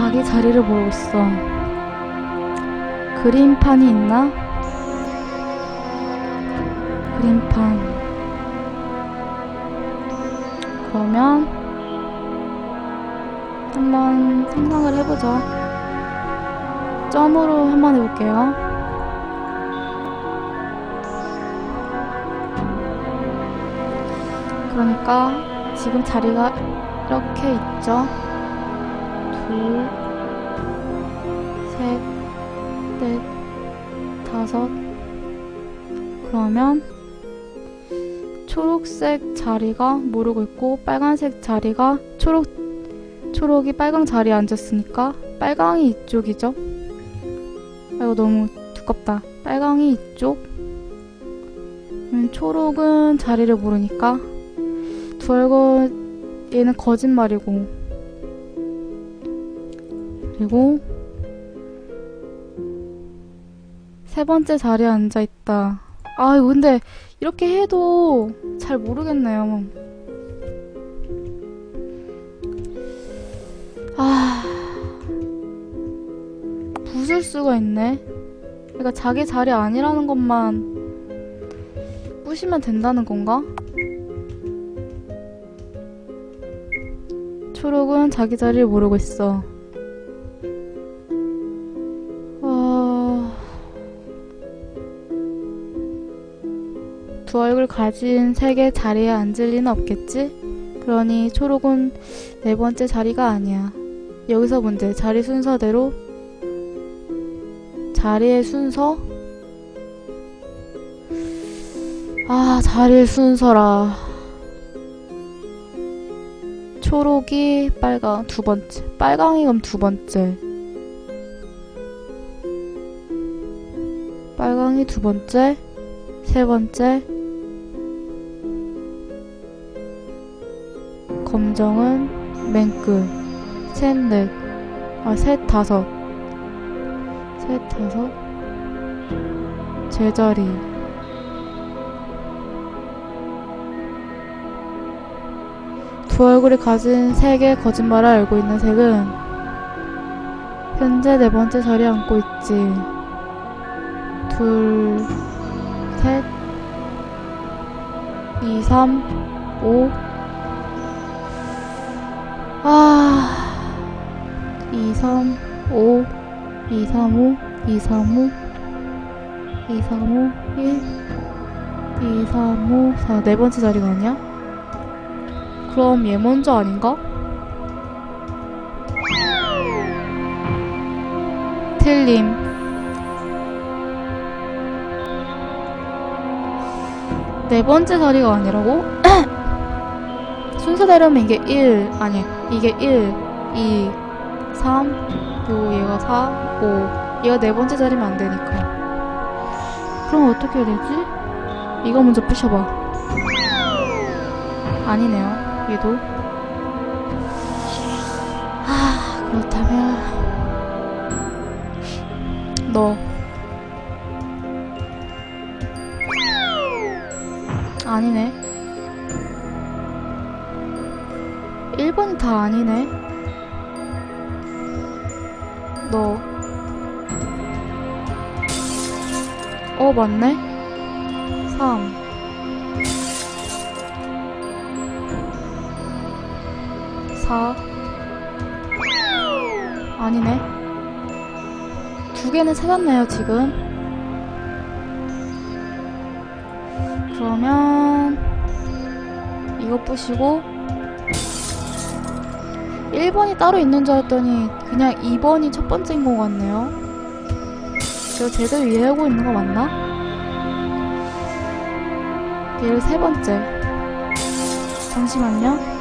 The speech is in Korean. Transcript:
자기 자리를 모르고 있어. 그림판이 있나? 그림판. 그러면 한번 상상을 해보죠. 점으로 한번 해볼게요. 그러니까 지금 자리가 이렇게 있죠. 둘, 셋, 넷, 다섯. 그러면 초록색 자리가 모르고 있고 빨간색 자리가 초록 초록이 빨강 자리에 앉았으니까 빨강이 이쪽이죠. 아이고 너무 두껍다. 빨강이 이쪽. 음, 초록은 자리를 모르니까 두 얼굴 얘는 거짓말이고 그리고 세 번째 자리에 앉아 있다. 아 이거 근데 이렇게 해도 잘 모르겠네요. 아 부술 수가 있네. 그러니까 자기 자리 아니라는 것만 부시면 된다는 건가? 초록은 자기 자리를 모르고 있어. 두 얼굴 가진 색의 자리에 앉을 리는 없겠지? 그러니 초록은 네 번째 자리가 아니야. 여기서 문제. 자리 순서대로 자리의 순서? 아, 자리의 순서라. 초록이 빨강 두 번째. 빨강이 그럼 두 번째. 빨강이 두 번째. 세 번째. 검정은 맨 끝. 셋, 넷. 아, 셋, 다섯. 셋, 다섯. 제자리. 두 얼굴이 가진 색의 거짓말을 알고 있는 색은 현재 네 번째 자리에 앉고 있지. 둘, 셋, 이, 삼, 오. 아, 2, 3, 5, 2, 3, 5, 2, 3, 5, 2, 3, 5, 1, 2, 3, 5, 4. 네 번째 아니야? 그럼 얘 먼저 아닌가? 틀림. 네 번째 자리가 아니라고? 순서대로면 이게 1, 아니, 이게 1, 2, 3, 요 얘가 4, 5. 얘가 네 번째 자리면 안 되니까. 그럼 어떻게 해야 되지? 이거 먼저 부셔봐. 아니네요. 얘도. 아, 그렇다면. 너. 아니네. 1번이 다 아니네. 너. 어, 맞네. 3. 4. 아니네. 두 개는 찾았네요, 지금. 그러면, 이거 부시고, 1번이 따로 있는 줄 알았더니 그냥 2번이 첫 번째인 것 같네요. 제가 제대로 이해하고 있는 거 맞나? 얘를 세 번째. 잠시만요.